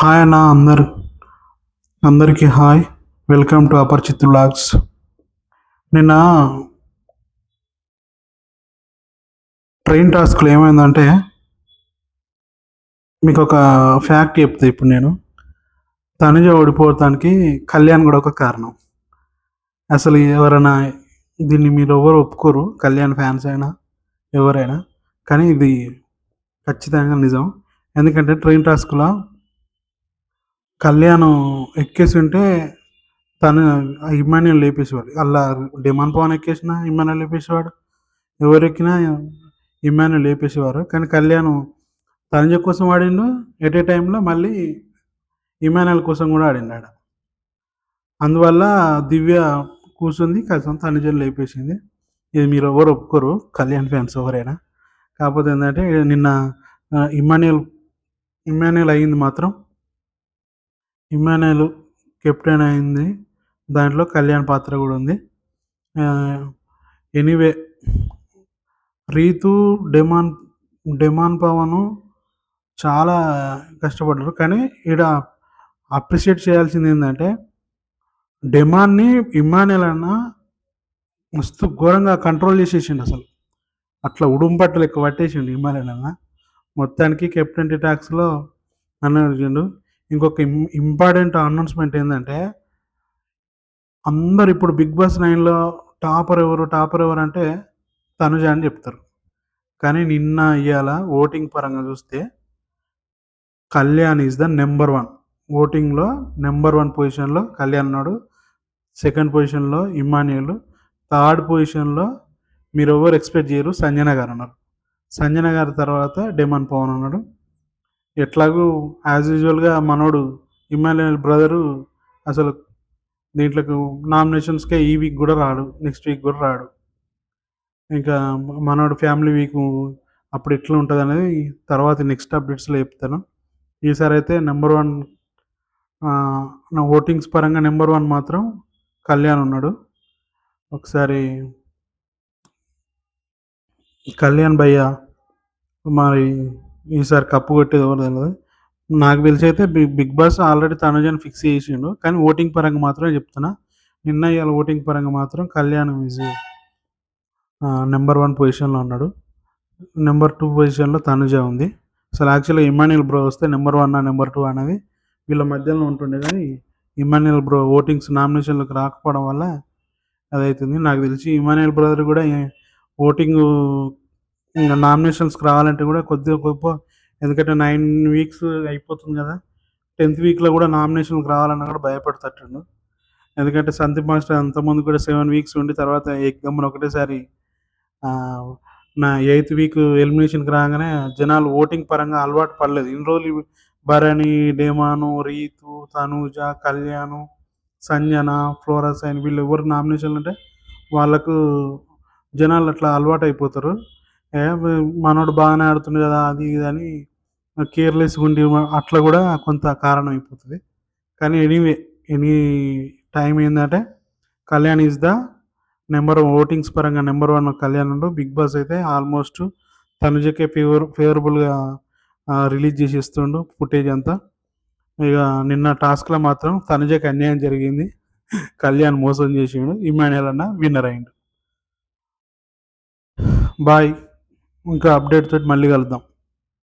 Hi అన్న అందరు. అందరికీ hi welcome to Aparichit blogs నిన్న ట్రైన్ టాస్క్లో ఏమైందంటే మీకు ఒక ఫ్యాక్ట్ చెప్తా ఇప్పుడు నేను. తనుజ ఓడిపోవటానికి కళ్యాణ్ కూడా ఒక కారణం. అసలు ఎవరైనా దీన్ని మీరు ఎవరు ఒప్పుకోరు కళ్యాణ్ ఫ్యాన్స్ అయినా ఎవరైనా. కానీ ఇది ఖచ్చితంగా నిజం. ఎందుకంటే ట్రైన్ టాస్క్లో కళ్యాణం ఎక్కేసి ఉంటే తను ఇమ్మాన్యుల్ లేపేసేవాడు. అలా డిమాండ్ పవన్ ఎక్కేసిన ఇమ్మాన్యుల్ లేపేసేవాడు. ఎవరు ఎక్కినా ఇమ్మాన్యుల్ లేపేసేవారు. కానీ కళ్యాణం తనుజ కోసం ఆడిండు. ఎట్ ఏ టైంలో మళ్ళీ ఇమానుయల్ కోసం కూడా ఆడిండు ఆడ అందువల్ల దివ్య కూర్చుంది కలిసి తనుజను లేపేసింది. ఇది మీరు ఎవరు ఒప్పుకోరు. కళ్యాణ్ ఫ్యాన్స్ ఎవరైనా. కాకపోతే ఏంటంటే నిన్న ఇమాన్యుల్ ఇమాన్యుల్ అయింది మాత్రం. ఇమానుయల్ కెప్టెన్ అయింది. దాంట్లో కళ్యాణ్ పాత్ర కూడా ఉంది. Anyway Ritu demon demon Pavan చాలా కష్టపడ్డారు. కానీ ఇక్కడ అప్రిషియేట్ చేయాల్సింది ఏంటంటే డెమాన్ని ఇమానుయల్ అన్న మస్తు ఘోరంగా కంట్రోల్ చేసేసిండు అసలు. అట్లా ఉడుంపట్టు లెక్క పట్టేసిండు ఇమానుయల్ అన్న. మొత్తానికి కెప్టెన్ టాక్స్లో అన్నాడు ఇంకొక ఇంపార్టెంట్ అనౌన్స్మెంట్ ఏంటంటే అందరు ఇప్పుడు బిగ్ బాస్ నైన్లో టాపర్ ఎవరు టాపర్ ఎవరు అంటే తనుజ అని చెప్తారు. కానీ నిన్న ఇవాళ ఓటింగ్ పరంగా చూస్తే Kalyan is the number one. ఓటింగ్లో నెంబర్ వన్ పొజిషన్లో కళ్యాణ్ ఉన్నాడు సెకండ్ పొజిషన్లో ఇమానియల్ థర్డ్ పొజిషన్లో మీరు ఎవరు ఎక్స్పెక్ట్ చేయరు సంజన గారు ఉన్నారు. సంజన గారి తర్వాత డెమన్ పవన్ ఉన్నాడు ఎట్లాగూ యాజ్ యూజువల్గా మనోడు ఇమాన్యుయల్ బ్రదరు అసలు దీంట్లోకి నామినేషన్స్కే ఈ వీక్ కూడా రాడు నెక్స్ట్ వీక్ కూడా రాడు. ఇంకా మనోడు ఫ్యామిలీ వీక్ అప్పుడు ఎట్లా ఉంటుంది అనేది తర్వాత నెక్స్ట్ అప్డేట్స్లో చెప్తాను. ఈసారి అయితే నెంబర్ వన్ నా ఓటింగ్స్ పరంగా నెంబర్ వన్ మాత్రం కళ్యాణ్ ఉన్నాడు. ఒకసారి కళ్యాణ్ భయ్య మరి ఈసారి కప్పు కొట్టేది ఎవరు తెలియదు నాకు తెలిసి అయితే బిగ్ బిగ్ బాస్ ఆల్రెడీ తనుజని ఫిక్స్ చేసిండు. కానీ ఓటింగ్ పరంగా మాత్రమే చెప్తున్నా. నిన్న ఇవాళ ఓటింగ్ పరంగా మాత్రం కళ్యాణ్ ఈజ్ నెంబర్ వన్ పొజిషన్లో ఉన్నాడు. నెంబర్ టూ పొజిషన్లో తనుజ ఉంది. అసలు యాక్చువల్గా ఇమాన్యుల్ బ్రో వస్తే నెంబర్ వన్ నెంబర్ టూ అనేది వీళ్ళ మధ్యలో ఉంటుండే కానీ ఇమాన్యుల్ బ్రో ఓటింగ్స్ నామినేషన్లకు రాకపోవడం వల్ల అదవుతుంది నాకు తెలిసి ఇమాన్యుల్ బ్రదర్ కూడా ఓటింగ్ ఇంకా నామినేషన్స్కి రావాలంటే కూడా కొద్దిగా గొప్ప ఎందుకంటే నైన్ వీక్స్ అయిపోతుంది కదా. టెన్త్ వీక్లో కూడా నామినేషన్కి రావాలన్నా కూడా భయపడతట్టుండు ఎందుకంటే సందీప్ మాస్టర్ అంతకుముందు కూడా సెవెన్ వీక్స్ ఉండి తర్వాత ఎగ్జామ్ ఒకటేసారి నా ఎయిత్ వీక్ ఎలిమినేషన్కి రాగానే జనాలు ఓటింగ్ పరంగా అలవాటు పడలేదు. ఇన్ని రోజులు భరణి డేమాను రీతు తనూజ కళ్యాణ్ సంజన ఫ్లోరస్ అయిన వీళ్ళు ఎవరు నామినేషన్లు అంటే వాళ్ళకు జనాలు అట్లా అలవాటు అయిపోతారు. మనోడు బాగానే ఆడుతుండే కదా అది ఇది అని కేర్లెస్ ఉండి అట్లా కూడా కొంత కారణం అయిపోతుంది కానీ ఎనీవే ఎనీ టైం ఏంటంటే Kalyan is the number votings పరంగా నెంబర్ వన్ కళ్యాణ్ ఉండు. బిగ్ బాస్ అయితే ఆల్మోస్ట్ తనుజకే ఫేవర్ ఫేవరబుల్గా రిలీజ్ చేసి ఇస్తుండు ఫుటేజ్ అంతా. ఇక నిన్న టాస్క్లో మాత్రం తనుజకి అన్యాయం జరిగింది. కళ్యాణ్ మోసం చేసిండు. ఇమాన్యుల్ అన్న విన్నర్ అయిండు. బాయ్. ఇంకా అప్డేట్ తోటి మళ్ళీ కలుద్దాం.